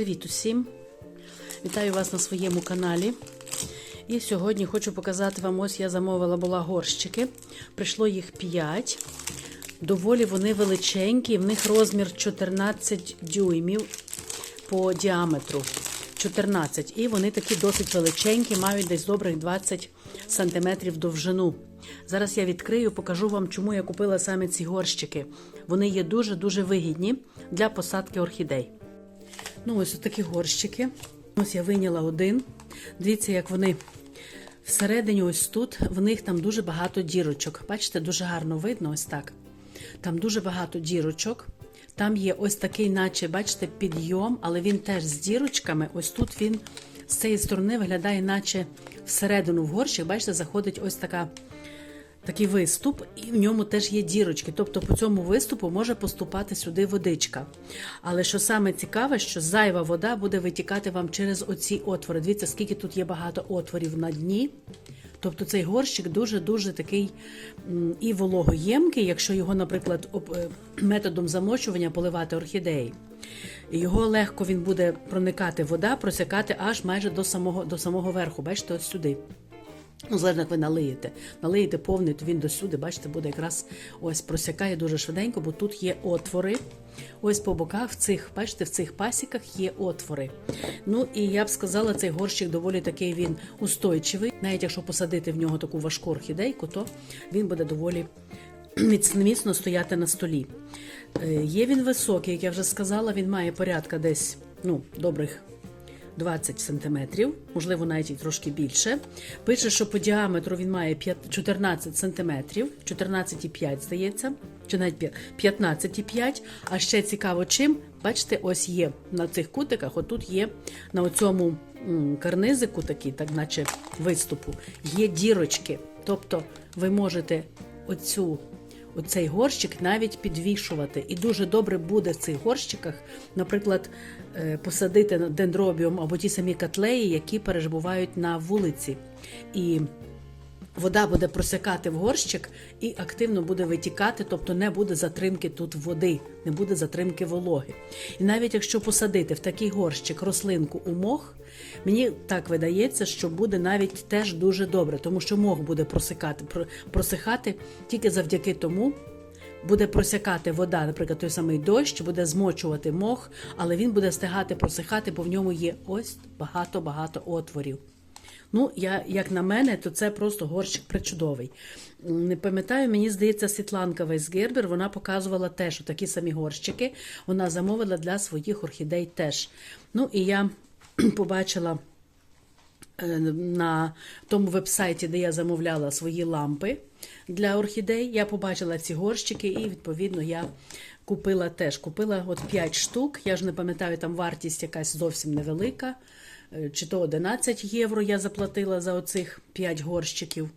Привіт усім! Вітаю вас на своєму каналі. І сьогодні хочу показати вам, ось я замовила була горщики. Прийшло їх 5. Доволі вони величенькі, в них розмір 14 дюймів по діаметру. 14. І вони такі досить величенькі, мають десь добрих 20 сантиметрів довжину. Зараз я відкрию, покажу вам, чому я купила саме ці горщики. Вони є дуже-дуже вигідні для посадки орхідей. Ну, ось такі горщики. Ось я вийняла один. Дивіться, як вони всередині, ось тут, в них там дуже багато дірочок. Бачите, дуже гарно видно, ось так. Там дуже багато дірочок. Там є ось такий, наче, бачите, підйом, але він теж з дірочками. Ось тут він з цієї сторони виглядає, наче всередину в горщик, бачите, заходить ось така. Такий виступ, і в ньому теж є дірочки. Тобто по цьому виступу може поступати сюди водичка. Але що саме цікаве, що зайва вода буде витікати вам через оці отвори. Дивіться, скільки тут є багато отворів на дні. Тобто цей горщик дуже-дуже такий і вологоємкий, якщо його, наприклад, е, методом замочування поливати орхідеї. Його легко він буде проникати вода, просякати аж майже до самого, до самого верху. Бачите, ось сюди. Ну, залежно, як ви налиєте. Налиєте повний, то він до сюди, бачите, буде якраз ось просякає дуже швиденько, бо тут є отвори. Ось по боках в цих, бачите, в цих пасіках є отвори. Ну і я б сказала, цей горщик доволі такий він устойчивий. Навіть якщо посадити в нього таку важку орхідейку, то він буде доволі міцно, міцно стояти на столі. Е, Є він високий, як я вже сказала, він має порядка десь ну, добрих 20 сантиметрів, можливо, навіть і трошки більше. Пише, що по діаметру він має 5 14 сантиметрів, 14,5, здається, чи навіть 15,5. А ще цікаво чим, бачите, ось є на цих кутиках, отут є на цьому карнизику, такий, так наче виступу, є дірочки. Тобто ви можете оцю оцей горщик навіть підвішувати. І дуже добре буде в цих горщиках, наприклад, е, посадити дендробіум або ті самі котлеї, які перебувають на вулиці. І Вода буде просякати в горщик і активно буде витікати, тобто не буде затримки тут води, не буде затримки вологи. І навіть якщо посадити в такий горщик рослинку у мох, мені так видається, що буде навіть теж дуже добре, тому що мох буде просикати, просихати тільки завдяки тому. Буде просякати вода, наприклад, той самий дощ, буде змочувати мох, але він буде встигати просихати, бо в ньому є ось багато-багато отворів. Ну, я, як на мене, то це просто горщик причудовий. Не пам'ятаю, мені здається, Світланка Вейсгербер, вона показувала теж такі самі горщики. Вона замовила для своїх орхідей теж. Ну і я побачила е, на тому вебсайті, де я замовляла свої лампи для орхідей. Я побачила ці горщики, і відповідно я купила теж. Купила от 5 штук. Я ж не пам'ятаю, там вартість якась зовсім невелика. Е, Чи то 11 євро я заплатила за оцих 5 горщиків.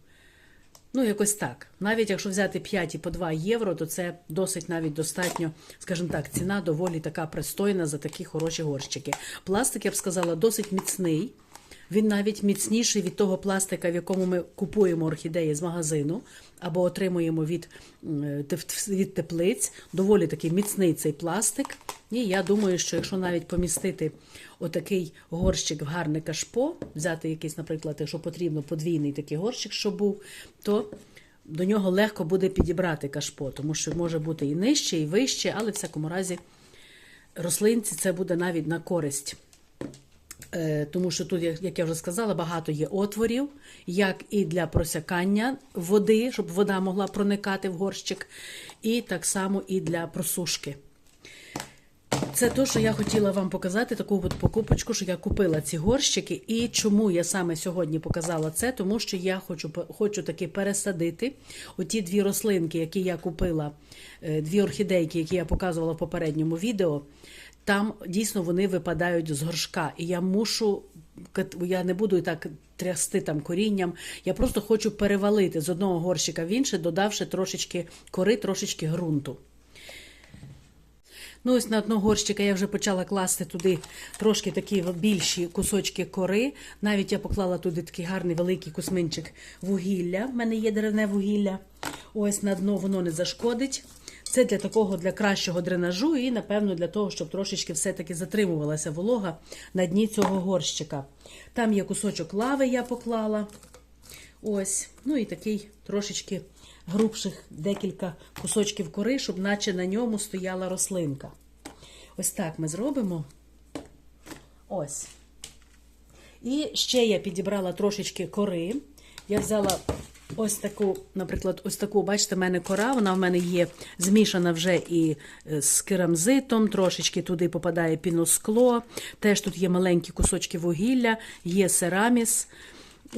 Ну, якось так. Навіть якщо взяти 5 і по 2 євро, то це досить навіть достатньо, скажімо так, ціна доволі така пристойна за такі хороші горщики. Пластик, я б сказала, досить міцний. Він навіть міцніший від того пластика, в якому ми купуємо орхідеї з магазину або отримуємо від, від теплиць. Доволі такий міцний цей пластик. І я думаю, що якщо навіть помістити отакий горщик в гарне кашпо, взяти якийсь, наприклад, якщо потрібно подвійний такий горщик, щоб був, то до нього легко буде підібрати кашпо, тому що може бути і нижче, і вище, але в всякому разі рослинці це буде навіть на користь. Е, Тому що тут, як як я вже сказала, багато є отворів, як і для просякання води, щоб вода могла проникати в горщик, і так само і для просушки. Це те, що я хотіла вам показати, таку от покупочку, що я купила ці горщики. І чому я саме сьогодні показала це? Тому що я хочу, хочу таки пересадити оті дві рослинки, які я купила, е, дві орхідейки, які я показувала в попередньому відео. Там дійсно вони випадають з горшка, і я мушу я не буду так трясти там корінням. Я просто хочу перевалити з одного горщика в інший, додавши трошечки кори, трошечки ґрунту. Ну, ось на одного горщика я вже почала класти туди трошки такі більші кусочки кори. Навіть я поклала туди такий гарний великий кусминчик вугілля. В мене є деревне вугілля. Ось на дно воно не зашкодить. Це для такого для кращого дренажу і, напевно, для того, щоб трошечки все-таки затримувалася волога на дні цього горщика. Там є кусочок лави, я поклала. Ось, ну і такий трошечки грубших декілька кусочків кори, щоб наче на ньому стояла рослинка. Ось так ми зробимо. Ось. І ще я підібрала трошечки кори. Я взяла ось таку, наприклад, ось таку, бачите, в мене кора, вона в мене є змішана вже і е, з керамзитом, трошечки туди попадає піноскло. Теж тут є маленькі кусочки вугілля, є сераміс.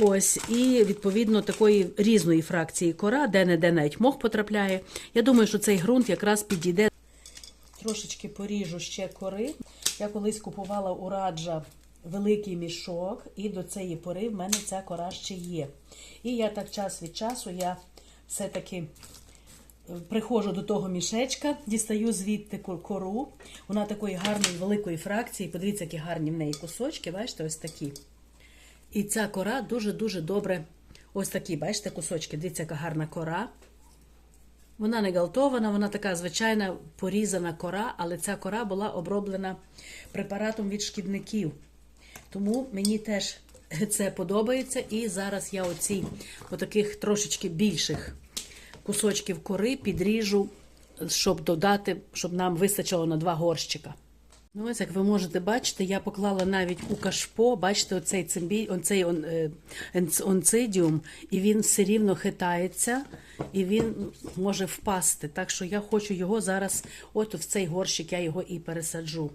Ось, і відповідно такої різної фракції кора, де-не-де навіть мох потрапляє. Я думаю, що цей ґрунт якраз підійде. Трошечки поріжу ще кори. Я колись купувала у раджа великий мішок, і до цієї пори в мене ця кора ще є. І я так час від часу я все-таки е, приходжу до того мішечка, дістаю звідти кору. Вона такої гарної великої фракції. Подивіться, які гарні в неї кусочки, бачите, ось такі. І ця кора дуже-дуже добре. Ось такі, бачите, кусочки. Дивіться, яка гарна кора. Вона не галтована, вона така звичайна порізана кора, але ця кора була оброблена препаратом від шкідників. Тому мені теж це подобається. І зараз я оці отаких трошечки більших кусочків кори підріжу, щоб додати, щоб нам вистачило на два горщика. Ну, ось як ви можете бачити, я поклала навіть у кашпо, бачите, оцей цимбі, оцей он, е, онцидіум, і він все рівно хитається, і він може впасти. Так що я хочу його зараз, от в цей горщик я його і пересаджу.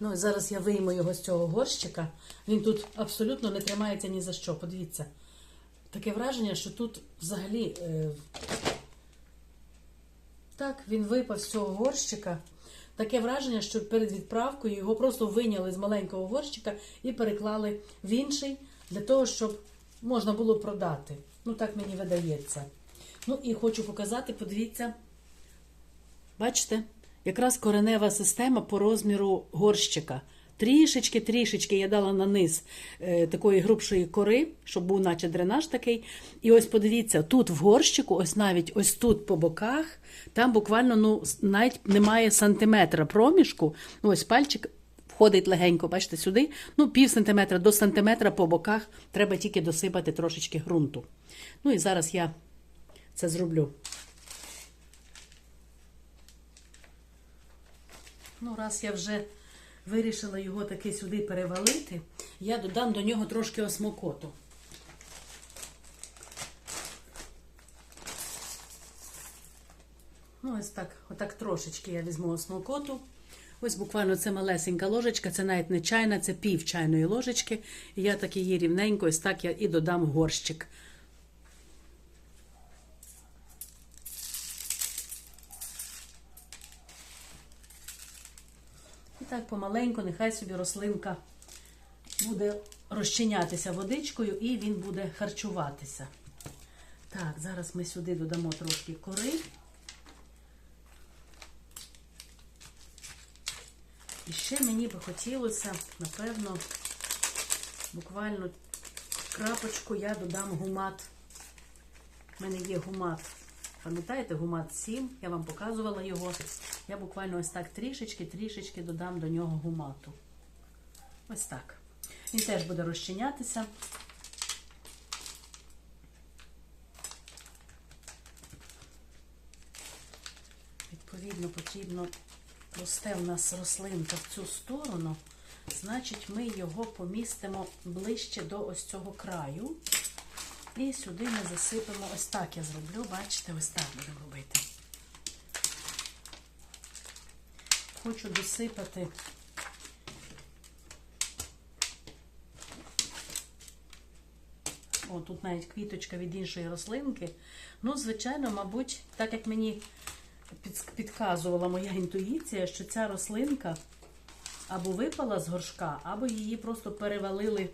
Ну, зараз я вийму його з цього горщика. Він тут абсолютно не тримається ні за що. Подивіться. Таке враження, що тут взагалі. Е, так, він випав з цього горщика. Таке враження, що перед відправкою його просто виняли з маленького горщика і переклали в інший для того, щоб можна було продати. Ну, так мені видається. Ну і хочу показати, подивіться, бачите, якраз коренева система по розміру горщика. Трішечки, трішечки я дала на низ е, такої грубшої кори, щоб був наче дренаж такий. І ось подивіться, тут в горщику, ось навіть ось тут по боках, там буквально ну, навіть немає сантиметра проміжку. Ну, ось пальчик входить легенько, бачите, сюди. Ну, пів сантиметра до сантиметра по боках треба тільки досипати трошечки ґрунту. Ну і зараз я це зроблю. Ну, раз я вже вирішила його таки сюди перевалити, я додам до нього трошки осмокоту. Ну, ось так, отак трошечки я візьму осмокоту. Ось буквально це малесенька ложечка, це навіть не чайна, це пів чайної ложечки. І я так її рівненько, ось так я і додам горщик. Так помаленьку, нехай собі рослинка буде розчинятися водичкою і він буде харчуватися. Так, зараз ми сюди додамо трошки кори. І ще мені би хотілося, напевно, буквально крапочку я додам гумат. У мене є гумат. Пам'ятаєте, гумат 7, я вам показувала його. Я буквально ось так трішечки-трішечки додам до нього гумату. Ось так. Він теж буде розчинятися. Відповідно, потрібно росте в нас рослинка в цю сторону, значить, ми його помістимо ближче до ось цього краю. І сюди ми засипемо, ось так я зроблю, бачите, ось так будемо робити. Хочу досипати О, тут навіть квіточка від іншої рослинки. Ну, звичайно, мабуть, так як мені підказувала моя інтуїція, що ця рослинка або випала з горшка, або її просто перевалили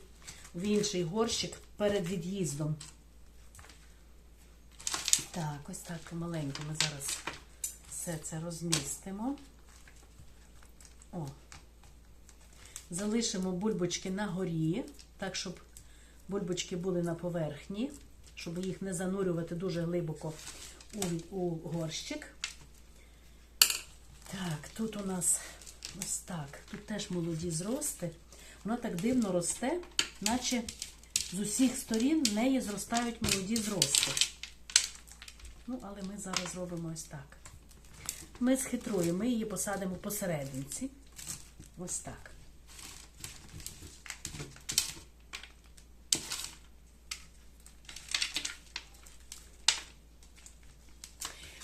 в інший горщик перед від'їздом. Так, ось так помаленьку ми зараз все це розмістимо. О. Залишимо бульбочки на горі, так, щоб бульбочки були на поверхні. щоб їх не занурювати дуже глибоко у, у горщик. Так, тут у нас ось так. Тут теж молоді зрости. Воно так дивно росте, наче з усіх сторін в неї зростають молоді зрости. Ну, але ми зараз зробимо ось так. Ми схитруємо, ми її посадимо посерединці. Ось так.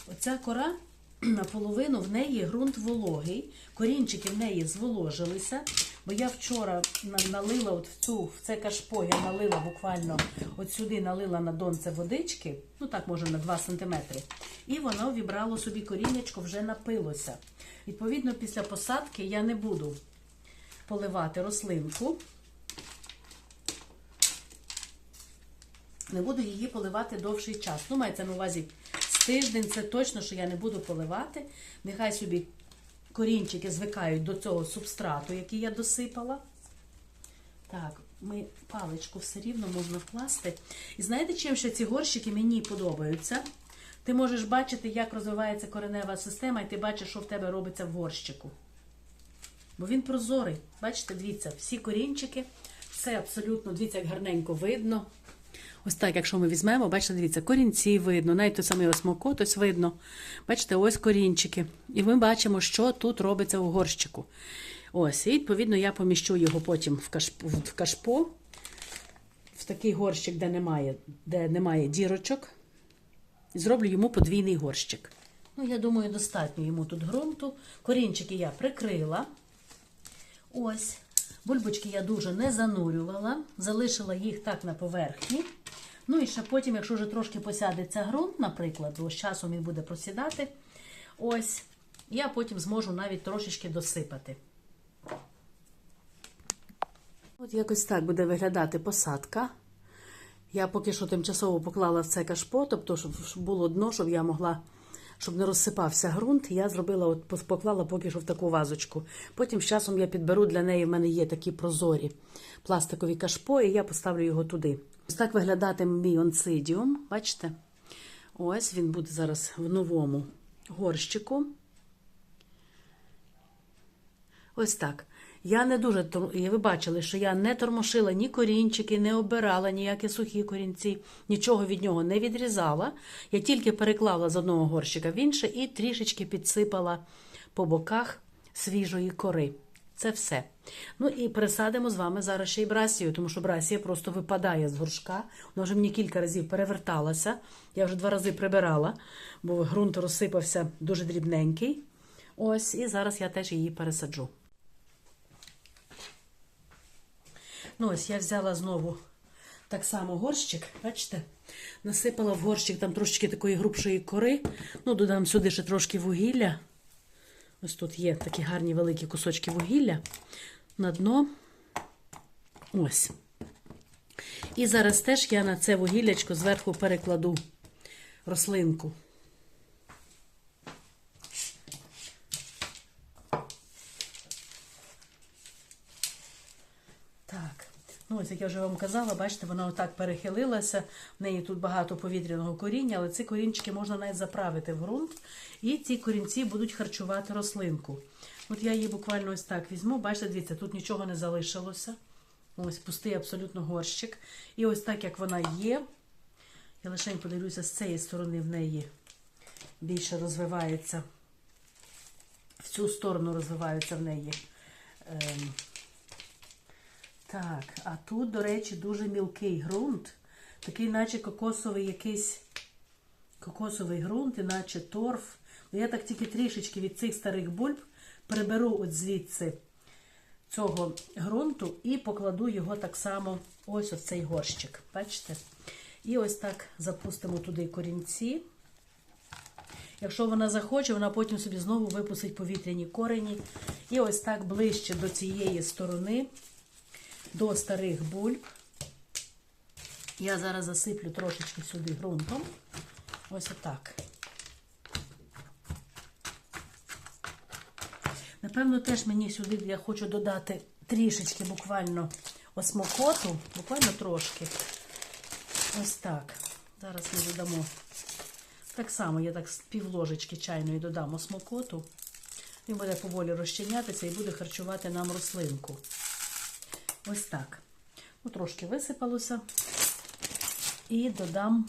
Оця кора наполовину в неї ґрунт вологий, корінчики в неї зволожилися. Бо я вчора налила от в цю в це кашпо, я налила буквально от сюди налила на донце водички, ну так може на 2 см, і воно вібрало собі корінечко, вже напилося. Відповідно, після посадки я не буду поливати рослинку. Не буду її поливати довший час. Ну, мається на увазі з тиждень, це точно, що я не буду поливати. Нехай собі корінчики звикають до цього субстрату, який я досипала. Так, ми паличку все рівно можна вкласти. І знаєте, чим ще ці горщики мені подобаються? Ти можеш бачити, як розвивається коренева система, і ти бачиш, що в тебе робиться в горщику. Бо він прозорий. Бачите, дивіться, всі корінчики, все абсолютно, дивіться, як гарненько видно. Ось так, якщо ми візьмемо, бачите, дивіться, корінці видно, навіть той самий осмокот, ось видно. Бачите, ось корінчики. І ми бачимо, що тут робиться у горщику. Ось, і відповідно я поміщу його потім в кашпо, в кашпо, в такий горщик, де немає, де немає дірочок. І зроблю йому подвійний горщик. Ну, я думаю, достатньо йому тут ґрунту. Корінчики я прикрила. Ось. Бульбочки я дуже не занурювала, залишила їх так на поверхні. Ну і ще потім, якщо вже трошки посядеться ґрунт, наприклад, бо з часом він буде просідати, ось, я потім зможу навіть трошечки досипати. От якось так буде виглядати посадка. Я поки що тимчасово поклала в це кашпо, тобто, щоб було дно, щоб я могла, щоб не розсипався ґрунт, я зробила, от поклала поки що в таку вазочку. Потім з часом я підберу для неї, в мене є такі прозорі пластикові кашпо, і я поставлю його туди. Ось так виглядатиме мій онцидіум. Бачите? Ось він буде зараз в новому горщику. Ось так. Я не дуже ви бачили, що я не тормошила ні корінчики, не обирала ніякі сухі корінці, нічого від нього не відрізала. Я тільки переклала з одного горщика в інше і трішечки підсипала по боках свіжої кори. Це все. Ну і пересадимо з вами зараз ще й брасію, тому що брасія просто випадає з горшка. Вона вже мені кілька разів переверталася. Я вже два рази прибирала, бо ґрунт розсипався дуже дрібненький. Ось, і зараз я теж її пересаджу. Ну, ось я взяла знову так само горщик, бачите? Насипала в горщик там трошечки такої грубшої кори. Ну, додам сюди ще трошки вугілля. Ось тут є такі гарні великі кусочки вугілля на дно. Ось. І зараз теж я на це вугіллячко зверху перекладу рослинку. Так, ну ось як я вже вам казала, бачите, вона отак перехилилася. В неї тут багато повітряного коріння, але ці корінчики можна навіть заправити в ґрунт, і ці корінці будуть харчувати рослинку. От я її буквально ось так візьму. Бачите, дивіться, тут нічого не залишилося. Ось пустий абсолютно горщик. І ось так, як вона є. Я лише подивлюся, з цієї сторони в неї більше розвивається. В цю сторону розвиваються в неї. Так, а тут, до речі, дуже мілкий ґрунт. Такий, наче кокосовий якийсь кокосовий ґрунт, іначе торф. Ну, Я так тільки трішечки від цих старих бульб приберу от звідси цього ґрунту і покладу його так само ось в цей горщик. Бачите? І ось так запустимо туди корінці. Якщо вона захоче, вона потім собі знову випустить повітряні корені. І ось так ближче до цієї сторони, до старих бульб. Я зараз засиплю трошечки сюди ґрунтом. Ось отак. Напевно, теж мені сюди я хочу додати трішечки буквально осмокоту, буквально трошки. Ось так. Зараз ми додамо. Так само я так з пів ложечки чайної додамо смокоту. Він буде поволі розчинятися і буде харчувати нам рослинку. Ось так. Ну, трошки висипалося. І додам,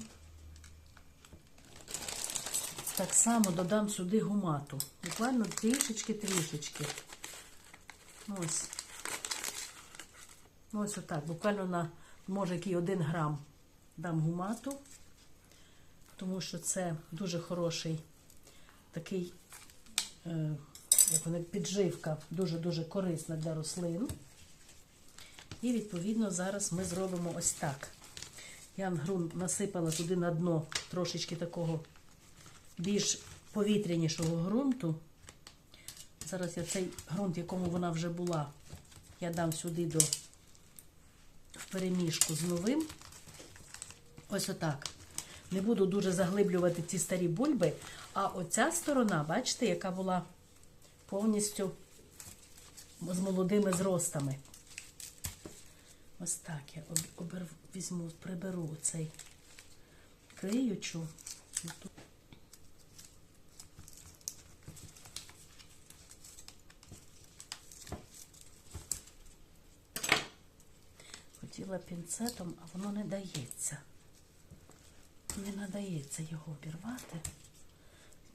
так само додам сюди гумату. Буквально трішечки-трішечки. Ось. Ось отак. Буквально на, може, який один грам дам гумату, тому що це дуже хороший такий, е, як вони, підживка, дуже-дуже корисна для рослин. І, відповідно, зараз ми зробимо ось так. Я ґрунт насипала туди на дно трошечки такого більш повітрянішого ґрунту. Зараз я цей ґрунт, якому вона вже була, я дам сюди до в перемішку з новим. Ось отак. Не буду дуже заглиблювати ці старі бульби. А оця сторона, бачите, яка була повністю з молодими зростами. Ось так я візьму, приберу цей криючу. Хотіла пінцетом, а воно не дається. Не надається його обірвати.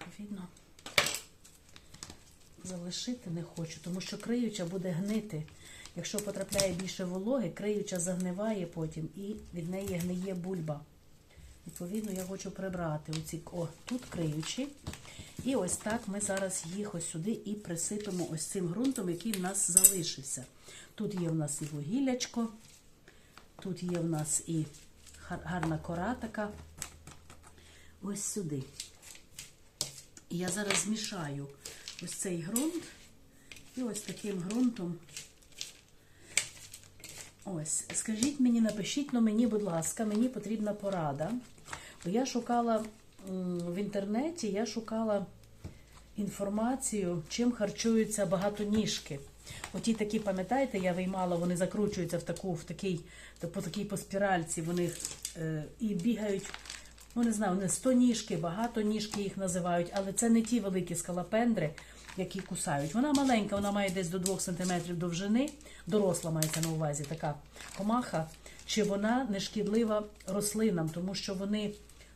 Відповідно, залишити не хочу, тому що криюча буде гнити. Якщо потрапляє більше вологи, криюча загниває потім і від неї гниє бульба. Відповідно, я хочу прибрати оці, о, тут криючі. І ось так ми зараз їх ось сюди і присипемо ось цим ґрунтом, який в нас залишився. Тут є в нас і вугіллячко, тут є в нас і гарна кора така. Ось сюди. І я зараз змішаю ось цей ґрунт і ось таким ґрунтом. Ось, скажіть мені, напишіть ну мені, будь ласка, мені потрібна порада. Бо я шукала в інтернеті, я шукала інформацію, чим харчуються багатоніжки. Оті такі, пам'ятаєте, я виймала, вони закручуються в таку, в такий, по такій по спіральці, вони е, і бігають. Ну, не знаю, вони стоніжки, багатоніжки їх називають, але це не ті великі скалопендри, які кусають. Вона маленька, вона має десь до 2 см довжини, доросла мається на увазі така комаха, чи вона не шкідлива рослинам, тому що вони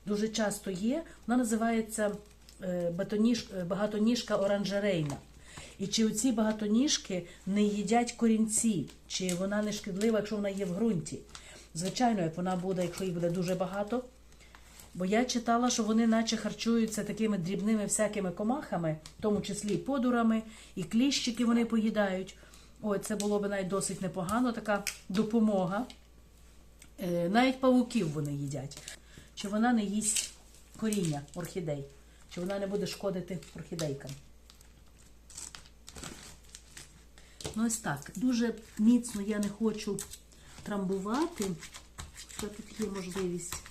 дуже часто є. Вона називається е, е, багатоніжка оранжерейна. І чи оці багатоніжки не їдять корінці, чи вона не шкідлива, якщо вона є в ґрунті? Звичайно, як вона буде, якщо їх буде дуже багато. Бо я читала, що вони наче харчуються такими дрібними всякими комахами, в тому числі подурами, і кліщики вони поїдають. Ой, це було б навіть досить непогано, така допомога. Е, навіть павуків вони їдять. Чи вона не їсть коріння орхідей, чи вона не буде шкодити орхідейкам. Ну, ось так. Дуже міцно я не хочу трамбувати. Що тут є можливість.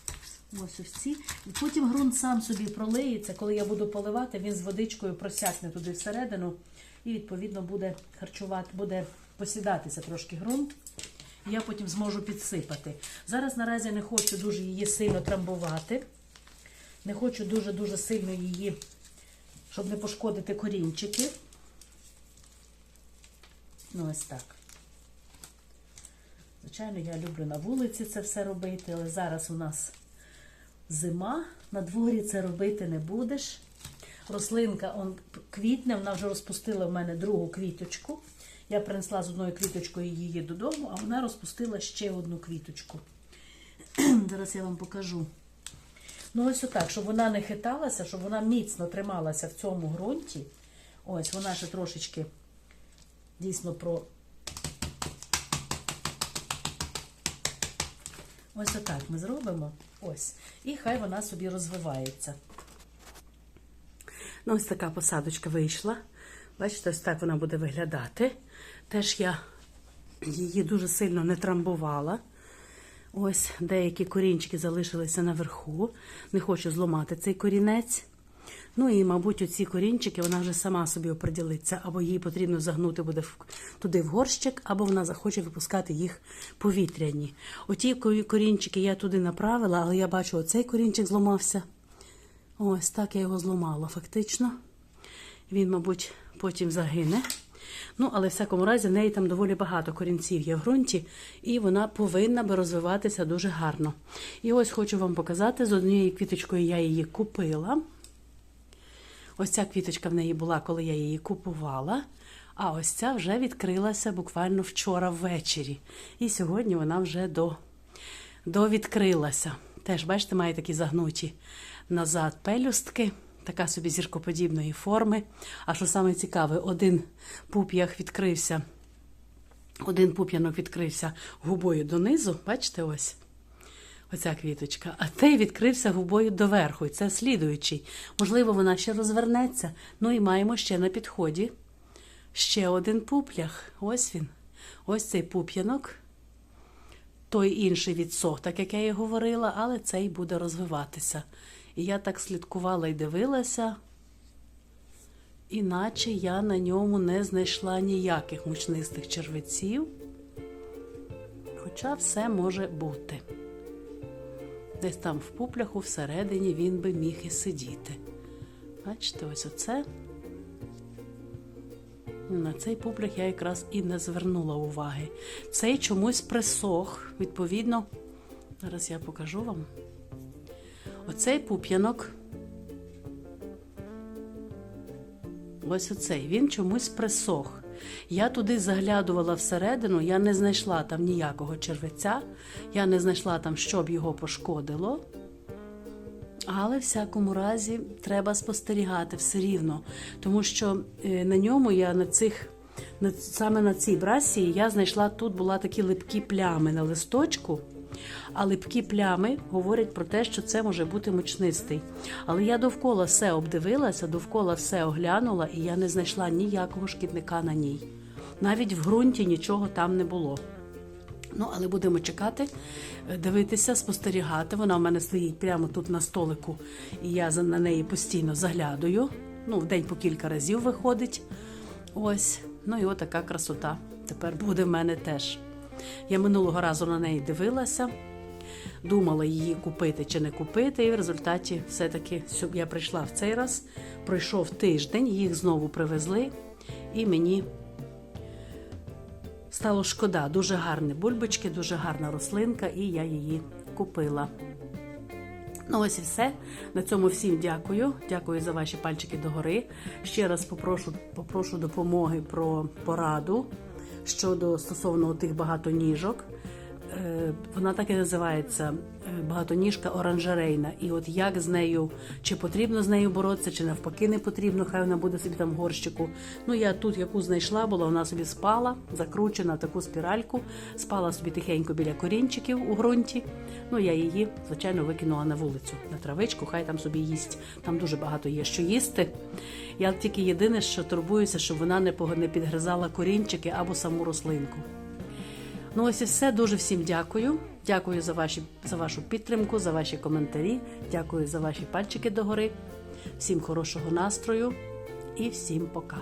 Ось ось ці. І потім ґрунт сам собі пролиється. Коли я буду поливати, він з водичкою просякне туди всередину. І, відповідно, буде харчувати, буде посідатися трошки ґрунт. Я потім зможу підсипати. Зараз наразі не хочу дуже її сильно трамбувати. Не хочу дуже-дуже сильно її, щоб не пошкодити корінчики. Ну, ось так. Звичайно, я люблю на вулиці це все робити, але зараз у нас зима, на дворі це робити не будеш. Рослинка он квітне, вона вже розпустила в мене другу квіточку. Я принесла з одною квіточкою її додому, а вона розпустила ще одну квіточку. Зараз я вам покажу. Ну, ось отак, щоб вона не хиталася, щоб вона міцно трималася в цьому ґрунті. Ось, вона ще трошечки дійсно про. Ось отак ми зробимо. Ось. І хай вона собі розвивається. Ну, ось така посадочка вийшла. Бачите, ось так вона буде виглядати. Теж я її дуже сильно не трамбувала. Ось деякі корінчики залишилися наверху. Не хочу зламати цей корінець. Ну і, мабуть, оці корінчики вона вже сама собі оприділиться, або їй потрібно загнути буде туди в горщик, або вона захоче випускати їх повітряні. Оті корінчики я туди направила, але я бачу, оцей корінчик зламався. Ось так я його зламала фактично. Він, мабуть, потім загине. Ну, але в всякому разі, в неї там доволі багато корінців є в ґрунті, і вона повинна би розвиватися дуже гарно. І ось хочу вам показати, з однією квіточкою я її купила. Ось ця квіточка в неї була, коли я її купувала. А ось ця вже відкрилася буквально вчора ввечері. І сьогодні вона вже до, довідкрилася. Теж, бачите, має такі загнуті назад пелюстки, така собі зіркоподібної форми. А що саме цікаве, один пуп'ях відкрився, один пуп'янок відкрився губою донизу, бачите, ось. Оця квіточка, а той відкрився губою доверху, і це слідуючий. Можливо, вона ще розвернеться. Ну і маємо ще на підході ще один пуплях. Ось він. Ось цей пуп'янок. Той інший відсох, так як я і говорила, але цей буде розвиватися. І я так слідкувала і дивилася, іначе я на ньому не знайшла ніяких мучнистих червеців. Хоча все може бути. Десь там в пупляху всередині він би міг і сидіти. Бачите, ось оце. На цей пуплях я якраз і не звернула уваги. Цей чомусь присох, відповідно. Зараз я покажу вам. Оцей пуп'янок. Ось оцей, він чомусь присох. Я туди заглядувала всередину, я не знайшла там ніякого червеця, я не знайшла там, що б його пошкодило. Але в всякому разі треба спостерігати все рівно, тому що е, на ньому я на цих, саме на цій брасі я знайшла тут була такі липкі плями на листочку. А липкі плями говорять про те, що це може бути мучнистий. Але я довкола все обдивилася, довкола все оглянула, і я не знайшла ніякого шкідника на ній. Навіть в ґрунті нічого там не було. Ну, але будемо чекати, е, дивитися, спостерігати. Вона в мене стоїть прямо тут на столику, і я на неї постійно заглядаю. Ну, в день по кілька разів виходить. Ось. Ну і отака красота. Тепер буде в мене теж. Я минулого разу на неї дивилася, думала її купити чи не купити, і в результаті все-таки я прийшла в цей раз. Пройшов тиждень, їх знову привезли, і мені Стало шкода, дуже гарні бульбочки, дуже гарна рослинка, і я її купила. Ну, ось і все. На цьому всім дякую. Дякую за ваші пальчики догори. Ще раз попрошу, попрошу допомоги про пораду щодо стосовно тих багатоніжок. Е, Вона так і називається е, багатоніжка оранжерейна. І от як з нею, чи потрібно з нею боротися, чи навпаки не потрібно, хай вона буде собі там в горщику. Ну я тут яку знайшла, була вона собі спала, закручена в таку спіральку, спала собі тихенько біля корінчиків у ґрунті. Ну я її, звичайно, викинула на вулицю, на травичку, хай там собі їсть. Там дуже багато є що їсти. Я тільки єдине, що турбуюся, щоб вона не підгризала корінчики або саму рослинку. Ну, ось і все. Дуже всім дякую. Дякую за, ваші, за вашу підтримку, за ваші коментарі. Дякую за ваші пальчики догори. Всім хорошого настрою і всім пока.